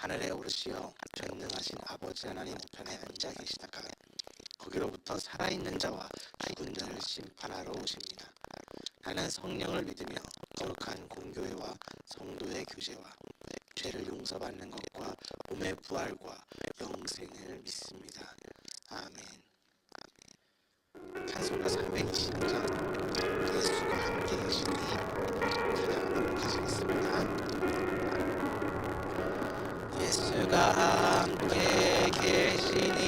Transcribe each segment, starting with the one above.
하늘에 오르시어 전능하신 아버지 하나님 우편에 앉아 계시다가 거기로부터 살아있는 자와 죽은 자를 심판하러 오십니다. 나는 성령을 믿으며 거룩한 공교회와 성도의 교제와 죄를 용서받는 것과 몸의 부활과 영생을 믿습니다. 아멘. 찬송가 320장 예수가 함께 계시니 찬양하도록 하시겠습니다. 예수가 함께 계시니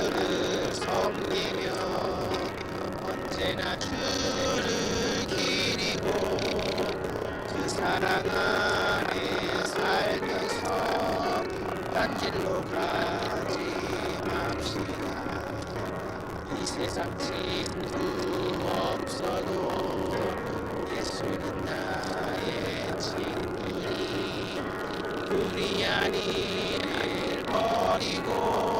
주를 섬기며 언제나 주를 기리고 그 사랑 안에 살면서 딴 길로 가지 맙시다 이 세상 친구 없어도 예수는 나의 친구니. 우리 아니를 버리고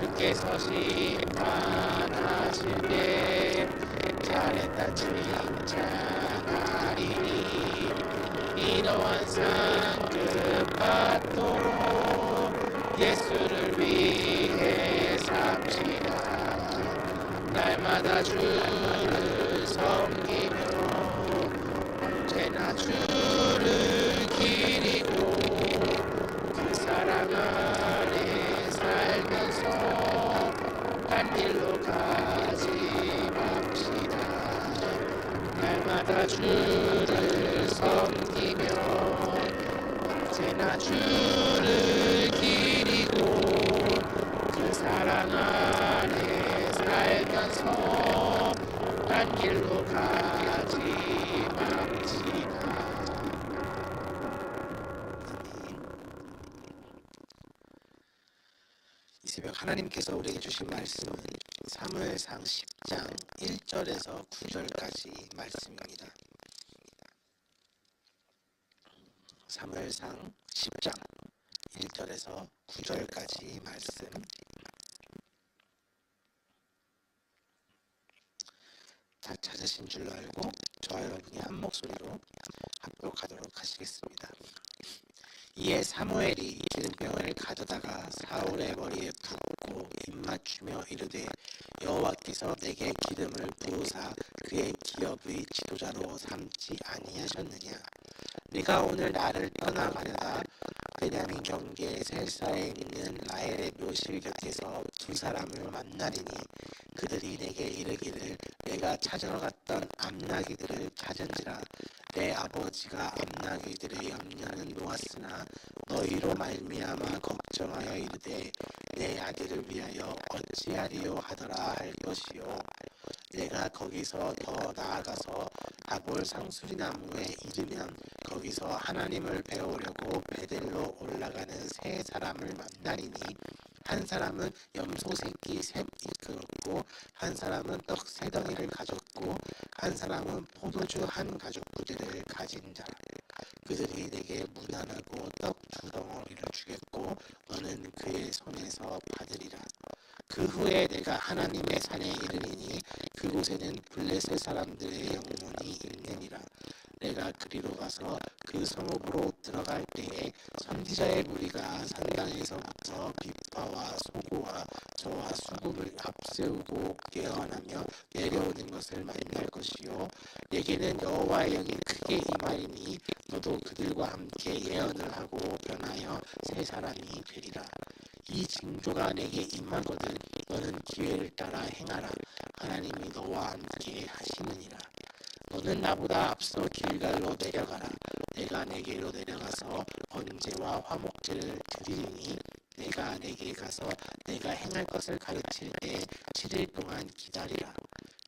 주께서 심판하실 때 잘했다 칭찬하리니. 이러한 상급 받도록 예수를 위해 삽시다. 날마다 주를 섬기며 언제나 주를 기리고 그 사랑 안 다 주를 섬기며 언제나 주를 기리고 그 사랑 안에 살면서 딴 길로 가지 맙시다 이 새벽 하나님께서 우리에게 주신 말씀은 사무엘상 10장 1절에서 9절까지 말씀입니다. 사무엘상 10장 1절에서 9절까지 말씀. 다 찾으신 줄로 알고 저와 여러분이 한 목소리로 합독하도록 하시겠습니다. 이에 사무엘이 기름병을 가져다가 사울의 머리에 붓고 입맞추며 이르되 여호와께서 내게 기름을 부으사 그의 기업의 지도자로 삼지 아니하셨느냐 네가 오늘 나를 떠나가려다. 베냐민 경계 셀사에 있는 라헬의 묘실 곁에서 두 사람을 만나리니 그들이 내게 이르기를 내가 찾으러 갔던 암나기들을 찾은지라 내 아버지가 암나기들의 염려는 놓았으나 너희로 말미암아 걱정하여 이르되 내 아들을 위하여 어찌하리요 하더라 할 것이요. 내가 거기서 더 나아가서 다볼 상수리 나무에 이르면 거기서 하나님을 배우려고 베델로 올라가는 세 사람을 만나리니 한 사람은 염소 새끼 셋 이끌었고 한 사람은 떡 세 덩이를 가졌고 한 사람은 포도주 한 가죽 부대를 가진 자라 그들이 내게 무난하고 떡 두 덩어리를 주겠고 너는 그의 손에서 받으리라. 그 후에 내가 하나님의 산에 이르리니 그곳에는 블레셋 사람들의 영문이 있느니라 내가 그리로 가서 그 성읍으로 들어갈 때에 선지자의 무리가 산당에서부터 비파와 소고와 저와 수금을 앞세우고 깨어나며 내려오는 것을 만날 것이요. 내게는 여호와의 영이 크게 임하리니 너도 그들과 함께 예언을 하고 변하여 세 사람이 되리라. 이 징조가 내게 임하거든 너는 기회를 따라 행하라. 하나님이 너와 함께 하시느니라 너는 나보다 앞서 길갈로 내려가라. 내가 내게로 내려가서 번제와 화목제를 드리니 내가 내게 가서 내가 행할 것을 가르칠 때 7일 동안 기다리라.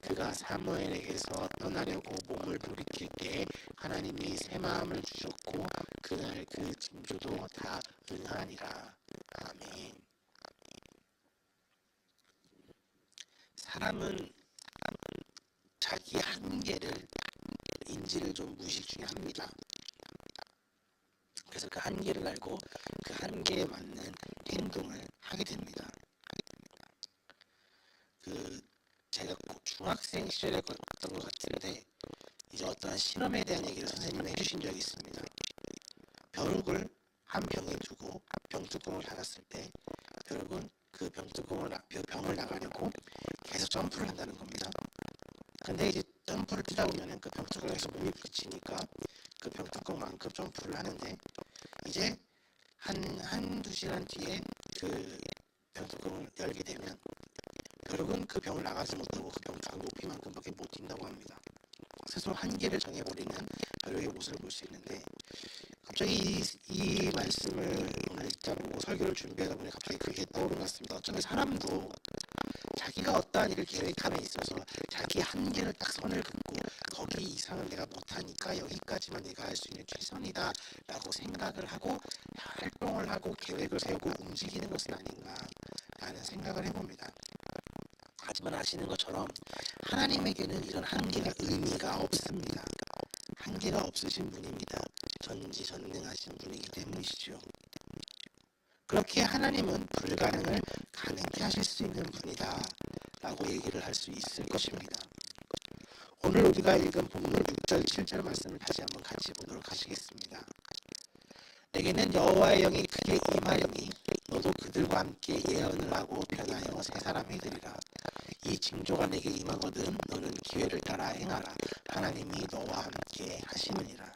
그가 사무엘에게서 떠나려고 몸을 돌이킬 때 하나님이 새 마음을 주셨고 그날 그 징조도 다 응하니라. 아멘. 사람은 자기 한계를 인지를 좀 무의식 중에 합니다. 그래서 그 한계를 알고 그 한계에 맞는 행동을 하게 됩니다. 그 제가 고- 중학생 시절에 봤던 것 같은데 이제 어떠한 실험에 대한 얘기를 선생님이 해주신 적이 있습니다. 벼룩을 한 병에 두고 병뚜껑을 닫았을 때 벼룩은 그 병뚜껑을 나- 병- 병을 나가려고 계속 점프를 한다는 겁니다. 근데 이제 점프를 뛰다 보면은 그 병뚜껑에서 몸이 부딪히니까 그 병뚜껑만큼 점프를 하는데 이제 한 한두 시간 뒤에 그 병뚜껑을 열게 되면 결국은 그 병을 나가지 못하고 그 병뚜껑 높이만큼밖에 못 뛴다고 합니다. 스스로 한계를 정해버리는 벼룩의 모습을 볼 수 있는데 갑자기 이, 이 말씀을 오늘 읽다 보고 설교를 준비하다 보니 갑자기 그게 떠오른 것 같습니다. 어쩌면 사람도 자기가 어떠한 일을 계획함에 있어서 자기 한계를 딱 선을 긋고 거기 이상은 내가 못하니까 여기까지만 내가 할 수 있는 최선이다 라고 생각을 하고 활동을 하고 계획을 세우고 움직이는 것은 아닌가 라는 생각을 해봅니다. 하지만 아시는 것처럼 하나님에게는 이런 한계가 의미가 없습니다. 한계가 없으신 분입니다. 전지전능하신 분이기 때문이시죠. 그렇게 하나님은 불가능을 가능케 하실 수 있는 분이다 라고 얘기를 할 수 있을 것입니다. 오늘 우리가 읽은 본문 6절 7절 말씀을 다시 한번 같이 보도록 하시겠습니다. 내게는 여호와의 영이 크게 임하여니 너도 그들과 함께 예언을 하고 변하여 새 사람이 되리라. 이 징조가 내게 임하거든 너는 기회를 따라 행하라. 하나님이 너와 함께 하시느니라.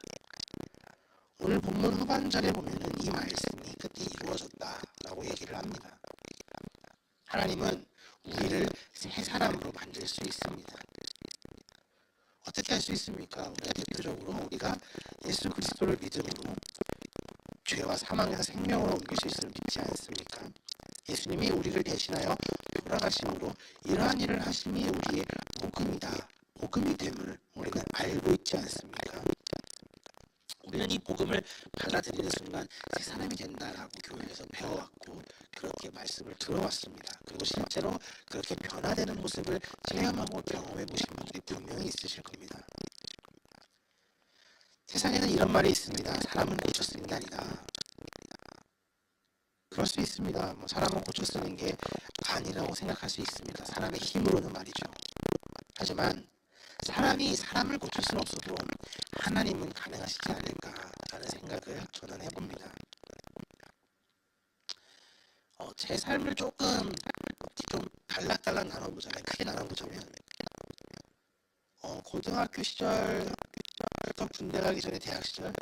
오늘 본문 후반절에 보면은 이 말씀이 그때 이루어졌다라고 얘기를 합니다. 하나님은 우리를 새 사람으로 만들 수 있습니다. 어떻게 할 수 있습니까? 우리가 대표적으로 우리가 예수 그리스도를 믿음으로 죄와 사망에서 생명으로 옮길 수 있음을 믿지 않습니까? 예수님이 우리를 대신하여 돌아가심으로 이러한 일을 하심이 우리의 복음이다. 복음이 됨을 우리는 알고 있지 않습니까? 우리는 이 복음을 받아들이는 순간 새 사람이 된다라고 교회에서 배워왔고 그렇게 말씀을 들어왔습니다. 그리고 실제로 그렇게 변화되는 모습을 체험하고 경험해 보신 분들이 분명히 있으실 겁니다. 세상에는 이런 말이 있습니다. 사람은 게 아니다. 그럴 수 있습니다. 뭐 사람은 고쳐 쓰는 게 아니라고 생각할 수 있습니다. 사람의 힘으로는 말이죠. 하지만 사람이 사람을 고칠 수는 없어도 하나님은 가능하시지 않을까라는 생각을 저는 해봅니다. 어, 제 삶을 조금 좀 단락단락 나눠보자면 크게 나눠보자면 어, 고등학교 시절부터 군대 가기 전에 대학 시절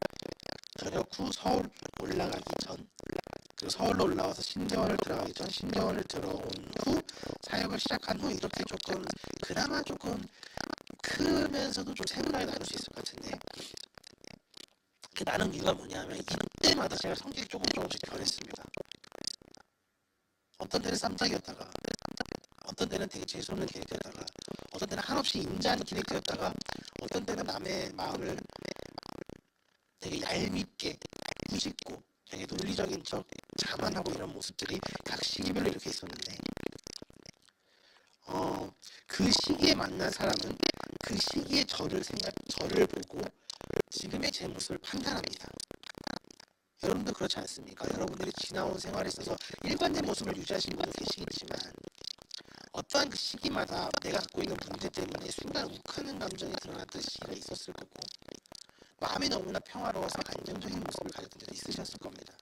전역 후 서울 올라가기 전 그리고 서울로 올라와서 신대원을 들어가기 전 신대원을 들어온 후 사역을 시작한 후 이렇게 조금 그나마 조금 크면서도 좀 세분하게 나눌 수 있을 것 같은데 그 나눈 이유가 뭐냐면 이때마다 제가 성격이 조금 조금씩 변했습니다. 어떤 때는 쌈짝이었다가 어떤 때는 되게 재수없는 캐릭터였다가 어떤 때는 한없이 인자한 캐릭터였다가 어떤 때는 남의 마음을 되게 얄밉게 꾸짖고 되게 논리적인 척 자만하고 이런 모습들이 각 시기별로 이렇게 있었는데 어, 그 시기에 만난 사람은 그 시기에 저를 생각, 저를 보고 지금의 제 모습을 판단합니다. 여러분도 그렇지 않습니까? 여러분들이 지나온 생활에 있어서 일관된 모습을 유지하시는 분도 계시겠지만 어떠한 그 시기마다 내가 갖고 있는 문제 때문에 순간 욱하는 감정이 드러났던 시기가 있었을 거고 마음이 너무나 평화로워서 안정적인 모습을 가졌던 때도 있으셨을 겁니다.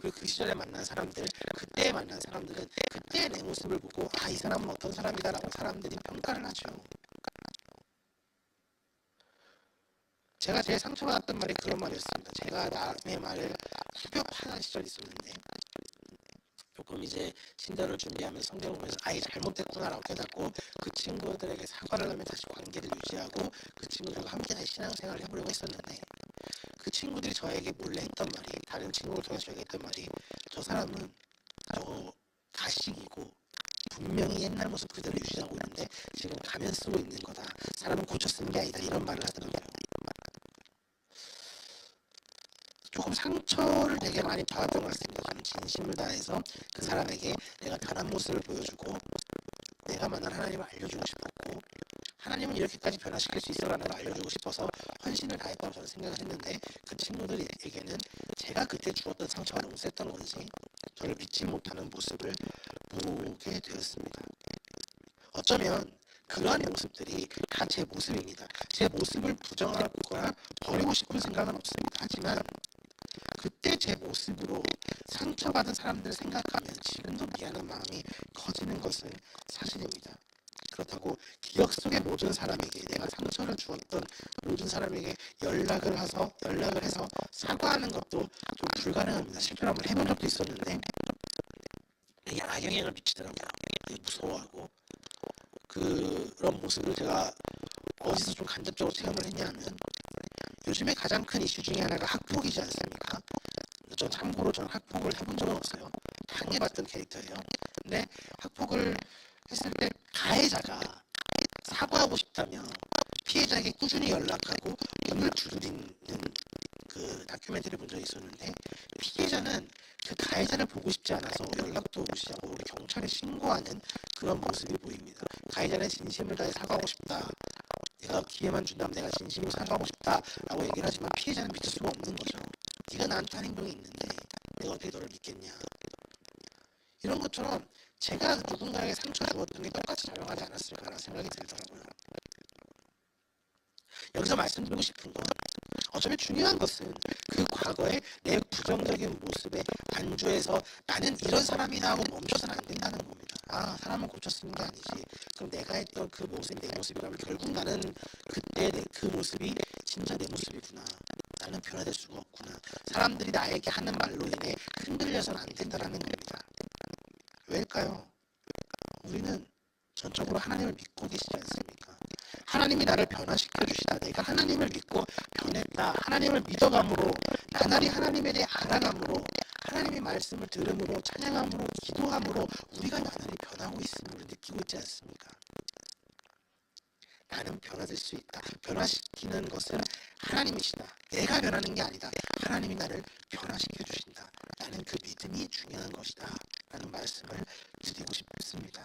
그리고 그 시절에 만난 사람들, 그때 만난 사람들은 그때 내 모습을 보고 아 이 사람은 어떤 사람이다라고 사람들이 평가를 하죠. 제가 제일 상처받았던 말이 그런 말이었습니다. 제가 남의 말을 후벼 파는 시절이 있었는데 조금 이제 신대를 준비하면서 성경을 보면서 아이 잘못됐구나라고 깨닫고 그 친구들에게 사과를 하며 다시 관계를 유지하고 그 친구들과 함께 신앙생활을 해보려고 했었는데 그 친구들이 저에게 몰래 했던 말이 다른 친구를 통해서 저에게 했던 말이 저 사람은 저 가식이고 분명히 옛날 모습 그대로 유지하고 있는데 지금 가면 쓰고 있는 거다. 사람은 고쳐 쓰는 게 아니다. 이런 말을 하더라고요. 조금 상처를 되게 많이 받았던 것 같습니다. 저는 진심을 다해서 그 사람에게 내가 변한 모습을 보여주고 내가 만난 하나님을 알려주고 싶었고 하나님은 이렇게까지 변화시킬 수 있어라는 걸 알려주고 싶어서 헌신을 다했다고 저는 생각을 했는데 그 친구들에게는 제가 그때 주었던 상처가 너무 셌던 건지 저를 믿지 못하는 모습을 보게 되었습니다. 어쩌면 그러한 모습들이 다 제 모습입니다. 제 모습을 부정하거나 버리고 싶은 생각은 없습니다. 하지만 그때 제 모습으로 상처받은 사람들을 생각하면 지금도 미안한 마음이 커지는 것은 사실입니다. 그렇다고 기억 속의 모든 사람에게 내가 상처를 주었던 모든 사람에게 연락을 해서 연락을 해서 사과하는 것도 좀 불가능합니다. 실제로 한번 해본 적도 있었는데 되게 악영향을 미치더라고요. 무서워하고 그런 모습을 제가 어디서 좀 간접적으로 체험을 했냐면 요즘에 가장 큰 이슈 중에 하나가 학폭이지 않습니까? 저 참고로 저는 학폭을 해본 적은 없어요. 당해봤던 캐릭터예요. 근데 학폭을 했을 때 가해자가 사과하고 싶다면 피해자에게 꾸준히 연락하고 문을 두드리는 그 다큐멘터리 본 적이 있었는데 피해자는 그 가해자를 보고 싶지 않아서 연락도 우리 경찰에 신고하는 그런 모습이 보입니다. 가해자는 진심을 다해 사과하고 싶다. 내가 기회만 준다면 내가 진심으로 사과하고 싶다라고 얘기를 하지만 피해자는 믿을 수가 없는 거죠. 네가 나한테 한 행동이 있는데 내가 어떻게 너를 믿겠냐. 이런 것처럼 제가 누군가에게 상처 주었던 게 똑같이 작용하지 않았을까라는 생각이 들더라고요. 여기서 말씀드리고 싶은 건 어차피 중요한 것은 그 과거의 내 부정적인 모습에 반주해서 나는 이런 사람이다 하고 멈춰서는 안 된다는 겁니다. 아 사람은 쓰는 게 아니지. 그럼 내가 했던 그 모습이 내 모습이라면 결국 나는 그때 내 그 모습이 진짜 내 모습이구나. 나는 변화될 수가 없구나. 사람들이 나에게 하는 말로 인해 흔들려서는 안 된다라는 겁니다. 왜일까요? 우리는 전적으로 하나님을 믿고 계시지 않습니까? 하나님이 나를 변화시켜 주시다. 내가 하나님을 믿고 변했다. 하나님을 믿어감으로 나날이 하나님에 대해 알아감으로 하나님의 말씀을 들음으로 찬양함으로 기도함으로 우리가 나날이 변하고 있음을 느끼고 있지 않습니까? 나는 변화될 수 있다. 변화시키는 것은 하나님이시다. 내가 변하는 게 아니다. 하나님이 나를 변화시켜 주신다. 나는 그 믿음이 중요한 것이다. 라는 말씀을 드리고 싶습니다.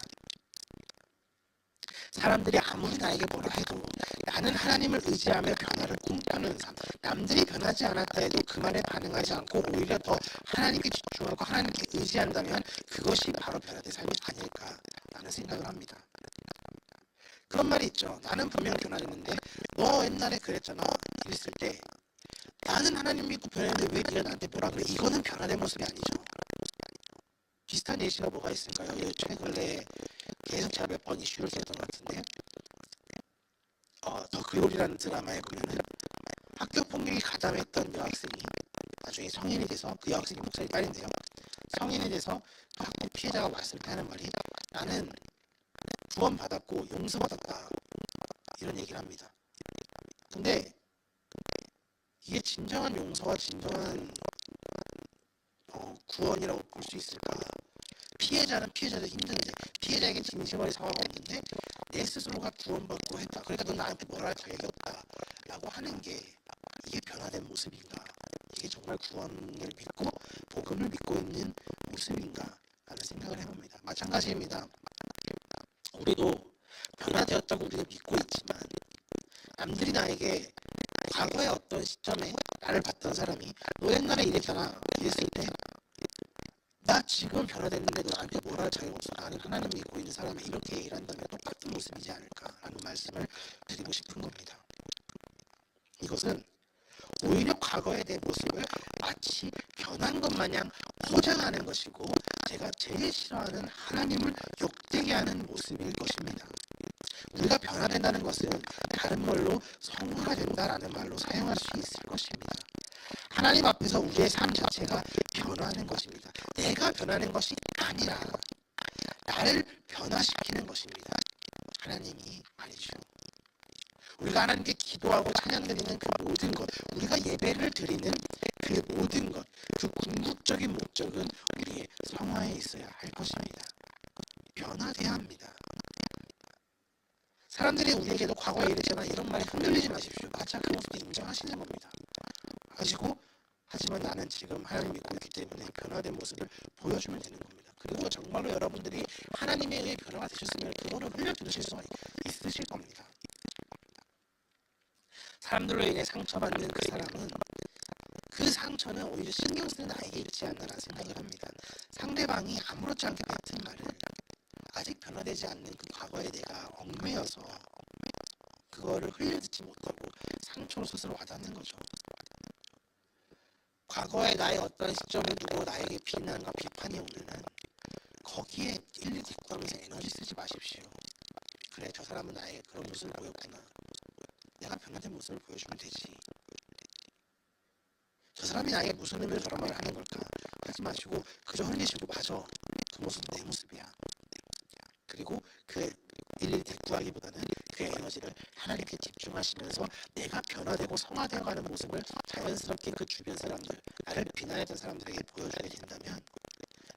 사람들이 아무리 나에게 뭐라 해도 나는 하나님을 의지하며 변화를 꿈꾸는 삶. 남들이 변하지 않았다 해도 그 말에 반응하지 않고 오히려 더 하나님께 집중하고 하나님께 의지한다면 그것이 바로 변화된 삶이 아닐까라는 생각을 합니다. 그런 말이 있죠. 나는 분명 변화했는데 너 옛날에 그랬잖아. 이랬을 때 나는 하나님 믿고 변했는데 왜 네가 나한테 뭐라 그래? 이거는 변화된 모습이 아니죠. 비슷한 예시가 뭐가 있을까요? 예, 최근에 계속 제가 몇 번 이슈를 했던 것 같은데 어, 더 글로리라는 드라마에 보면은 학교 폭력이 가담했던 여학생이 나중에 성인이 돼서 그 여학생이 목살이 빠른데요. 성인이 돼서 그 학교 피해자가 왔을 때 하는 말이 나는 구원받았고 용서받았다 이런 얘기를 합니다. 근데 이게 진정한 용서와 진정한 어, 구원이라고 볼 수 있을까? 피해자는 피해자도 힘든데 피해자에게 진심어리 상황이 없는데 내 스스로가 구원받고 했다. 그러니까 너 나한테 뭐라 할 자격이 없다. 라고 하는 게 이게 변화된 모습인가? 이게 정말 구원을 믿고 복음을 믿고 있는 모습인가? 라는 생각을 해봅니다. 마찬가지입니다. 우리도 변화되었다고 우리가 믿고 있지만 남들이 나에게 과거의 어떤 시점에 나를 봤던 사람이 너 옛날에 이랬잖아 이랬을 때나 지금 변화됐는데 너 나한테 뭐라 할 자격 없어? 나는 하나님 믿고 있는 사람이 이렇게 얘기를 한다면 똑같은 모습이지 않을까라는 말씀을 드리고 싶은 겁니다. 이것은 오히려 과거의 내 모습을 마치 변한 것 마냥 포장하는 것이고 제가 제일 싫어하는 하나님을 욕되게 하는 모습일 것입니다. 우리가 변화된다는 것은 다른 말로 성화가 된다라는 말로 사용할 수 있을 것입니다. 하나님 앞에서 우리의 삶 자체가 변화하는 것입니다. 내가 변하는 것이 아니라 나를 변화시키는 것입니다. 하나님이 말이죠. 우리가 하나님께 기도하고 찬양 드리는 그 모든 것, 우리가 예배를 드리는 그 모든 것, 그 궁극적인 목적은 우리의 성화에 있어야 할 것입니다. 변화돼야 합니다. 사람들이 우리에게도 과거에 이랬잖아 이런 말에 흔들리지 마십시오. 마치 그 모습을 인정하시는 겁니다. 하시고 하지만 나는 지금 하나님 믿고 있기 때문에 변화된 모습을 보여주면 되는 겁니다. 그리고 정말로 여러분들이 하나님에 의해 변화가 되셨으면 그거를 흘려 들으실 수가 있으실 겁니다. 사람들로 인해 상처받는 그 사람은 그 상처는 오히려 신경 쓰는 나에게 있지 않나라는 생각을 합니다. 상대방이 아무렇지 않게 뱉은 말을 아직 변화되지 않는 그 과거에 내가 얽매여서 그거를 흘려듣지 못하고 상처로 스스로 와닿는 거죠. 과거에 나의 어떤 시점에 두고 나에게 비난과 비판이 오면은 거기에 일일이 대꾸하면서 에너지 쓰지 마십시오. 그래 저 사람은 나의 그런 모습을 보였구나. 내가 변화된 모습을 보여주면 되지. 저 사람이 나에게 무슨 의미로 저런 말을 하는 걸까? 하지 마시고 그저 흘리시고 맞아. 그 모습은 내 모습이야. 그리고 그 일일이 대꾸하기보다는 그 에너지를 하나님께 집중하시면서 내가 변화되고 성화되어가는 모습을 자연스럽게 그 주변 사람들, 나를 비난했던 사람들에게 보여주게 된다면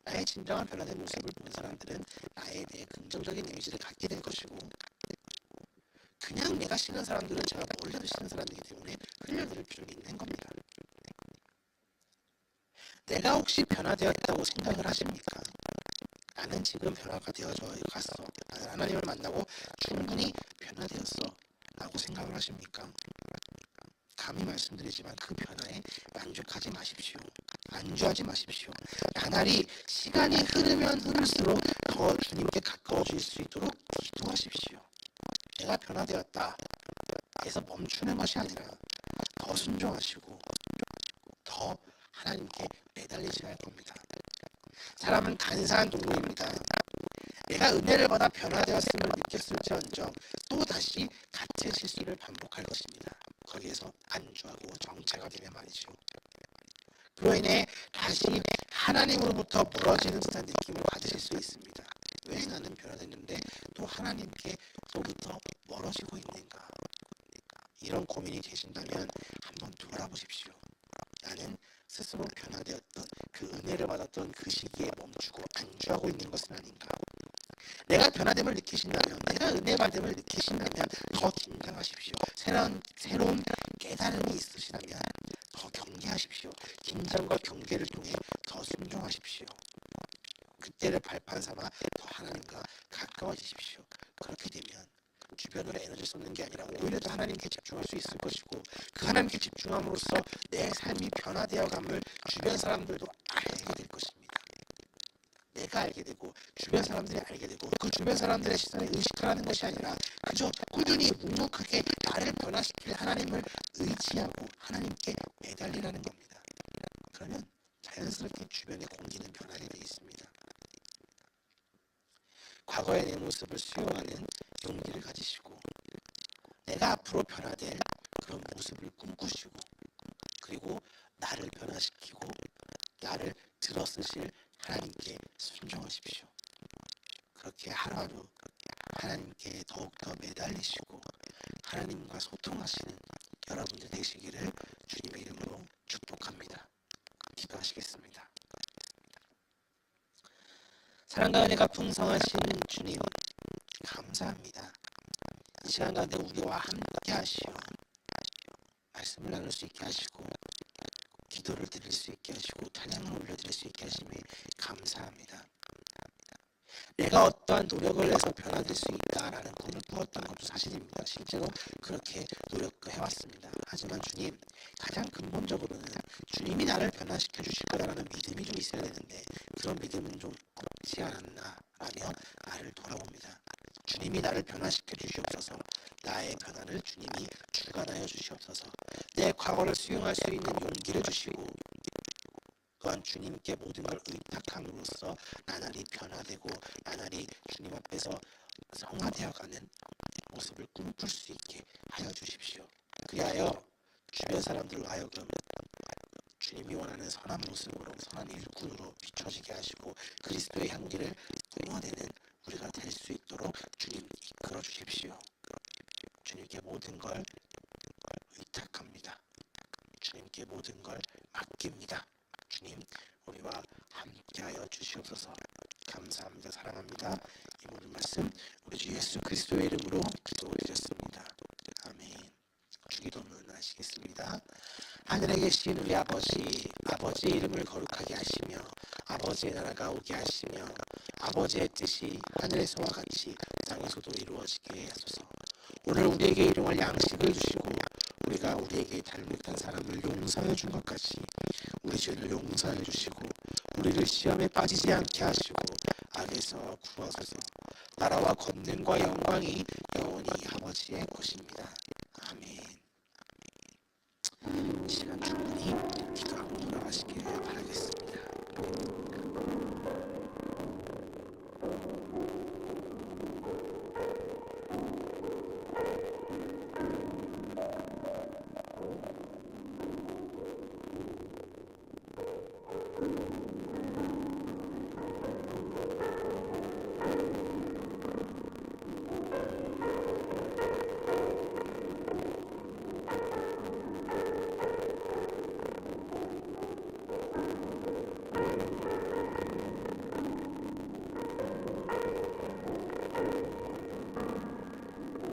나의 진정한 변화된 모습을 보는 사람들은 나에 대해 긍정적인 이미지를 갖게 될 것이고 그냥 내가 싫은 사람들은 제가 몰라도 싫은 사람이기 때문에 흘려들을 필요가 있는 겁니다. 내가 혹시 변화되었다고 생각을 하십니까? 나는 지금 변화가 되어져 갔어. 나는 하나님을 만나고 충분히 변화되었어. 라고 생각을 하십니까? 감히 말씀드리지만 그 변화에 만족하지 마십시오. 안주하지 마십시오. 나날이 시간이 흐르면 흐를수록 더 주님께 가까워질 수 있도록 기도하십시오. 내가 변화되었다. 해서 멈추는 것이 아니라 더 순종하시고 더 하나님께 매달리셔야 할 겁니다. 사람은 간사한 동물입니다. 내가 은혜를 받아 변화되었음을 느꼈을지언정 또 다시 같은 실수를 반복할 것입니다. 거기에서 안주하고 정체가 되면 말이죠. 그로 인해 다시 하나님으로부터 멀어지는 듯한 느낌을 받으실 수 있습니다. 왜 나는 변화됐는데 또 하나님께 또부터 멀어지고 있는가? 이런 고민이 되신다면 한번 돌아보십시오. 나는 스스로 변화되었던 그 은혜를 받았던 그 시기에 멈추고 안주하고 있는 것은 아닌가? 내가 변화됨을 느끼신다면, 내가 은혜 받음을 느끼신다면 더 긴장하십시오. 새로운 새로운 깨달음이 있으시다면 더 경계하십시오. 긴장과 경계를 통해 더 순종하십시오. 그때를 발판 삼아 더 하나님과 가까워지십시오. 그렇게 되면 주변으로 에너지 쏟는 게 아니라 오히려 더 하나님께 집중할 수 있을 것이고 그 하나님께 집중함으로써 내 삶이 변화되어 감을 주변 사람들도 알게 될 것입니다. 내가 알게 되고 주변 사람들이 알게 되고 그 주변 사람들의 시선에 의식하라는 것이 아니라 그저 꾸준히 묵묵하게 나를 변화시킬 하나님을 의지하고 하나님께 매달리라는 겁니다. 그러면 자연스럽게 주변의 공기는 변하게 되어 있습니다. 과거의 내 모습을 수용하는 용기를 가지시고 내가 앞으로 변화될 그런 모습을 꿈꾸시고 그리고 나를 변화시키고 나를 들어쓰실 하나님께 순종하십시오. 그렇게 하루하루 하나님께 더욱더 매달리시고 하나님과 소통하시는 여러분들 되시기를 주님의 이름으로 축복합니다. 기도하시겠습니다. 사랑과 은혜가 풍성하신 주님 감사합니다. 이 시간 가운데 우리와 함께 하시오. 말씀을 나눌 수 있게 하시고 기도를 드릴 수 있게 하시고 찬양을 올려드릴 수 있게 하심에 감사합니다. 내가 어떠한 노력을 해서 변화될 수 있다라는 꿈을 꾸었던 것도 사실입니다. 실제로 그렇게 노력해왔습니다. 하지만 주님, 가장 근본적으로는 주님이 나를 변화시켜 주실 거라는 믿음이 좀 있어야 되는데 그런 믿음은 좀 없지 않았나 라며 나를 돌아봅니다. 주님이 나를 변화시켜 주시옵소서 나의 변화를 주님이 주관하여 주시옵소서 내 과거를 수용할 수 있는 용기를 주시고 또한 주님께 모든 걸 의탁함으로써 나날이 변화되고 나날이 주님 앞에서 성화되어가는 모습을 꿈꿀 수 있게 하여 주십시오. 그리하여 주변 사람들로 하여금 주님이 원하는 선한 모습으로 선한 일꾼으로 비춰지게 하시고 그리스도의 향기를 뿜어내는 우리가 될 수 있도록 주님 이끌어 주십시오. 주님께 모든 걸 의탁합니다. 주님께 모든 걸 맡깁니다. 주님, 우리와 함께하여 주시옵소서. 감사합니다. 사랑합니다. 이 모든 말씀 우리 주 예수 그리스도의 이름으로 기도드렸습니다. 아멘. 주기도문 하시겠습니다. 하늘에 계신 우리 아버지, 아버지의 이름을 거룩하게 하시며 아버지의 나라가 오게 하시며 아버지의 뜻이 하늘에서와 같이 땅에서도 이루어지게 하소서. 오늘 우리에게 일용할 양식을 주시고 우리가 우리에게 잘못한 사람을 용서해 준것 같이 우리 죄를 용서해 주시고 우리를 시험에 빠지지 않게 하시고 악에서 구하소서. 나라와 권능과 영광이 영원히 아버지의 것입니다. 아멘. 시간 충분히 기도하고 돌아가시길 바라겠습니다.